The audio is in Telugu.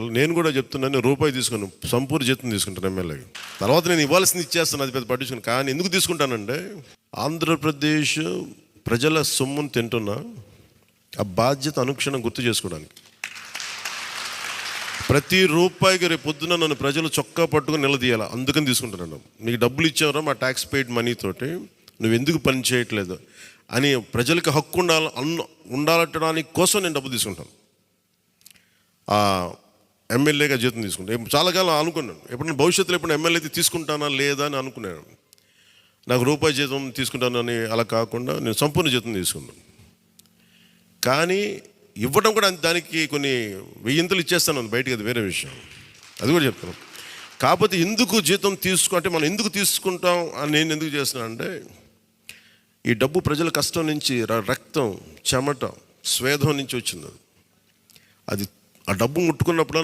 నేను కూడా చెప్తున్నాను రూపాయి తీసుకున్నాను సంపూర్ణ జీతం తీసుకుంటాను ఎమ్మెల్యేకి తర్వాత నేను ఇవ్వాల్సింది ఇచ్చేస్తాను అది పెద్ద పట్టించుకుని. కానీ ఎందుకు తీసుకుంటానంటే ఆంధ్రప్రదేశ్ ప్రజల సొమ్మును తింటున్నా ఆ బాధ్యత అనుక్షణం గుర్తు చేసుకోవడానికి. ప్రతి రూపాయికి రేపు పొద్దున నన్ను ప్రజలు చొక్కా పట్టుకుని నిలదీయాలి? అందుకని తీసుకుంటున్నాను. నీకు డబ్బులు ఇచ్చావరా మా ట్యాక్స్ పెయిడ్ మనీతోటి నువ్వు ఎందుకు పని చేయట్లేదు? అని ప్రజలకు హక్కు ఉండాలి అన్న ఉండాలట్టడానికి కోసం నేను డబ్బు తీసుకుంటాను. ఎమ్మెల్యేగా జీతం తీసుకుంటాను చాలా కాలం అనుకున్నాను. ఎప్పుడైనా భవిష్యత్తులో ఎప్పుడు ఎమ్మెల్యే అయితే తీసుకుంటానా లేదా అని అనుకున్నాను. నాకు రూపాయి జీతం తీసుకుంటానని అలా కాకుండా నేను సంపూర్ణ జీతం తీసుకున్నాను. కానీ ఇవ్వడం కూడా దానికి కొన్ని వెయ్యింతలు ఇచ్చేస్తాను బయటికి అది వేరే విషయం. అది కూడా చెప్తాను కాకపోతే ఎందుకు జీతం తీసుకు అంటే మనం ఎందుకు తీసుకుంటాం అని నేను ఎందుకు చేస్తున్నాను అంటే ఈ డబ్బు ప్రజల కష్టం నుంచి రక్తం చెమట స్వేదం నుంచి వచ్చింది. అది. అది ఆ డబ్బు ముట్టుకున్నప్పుడు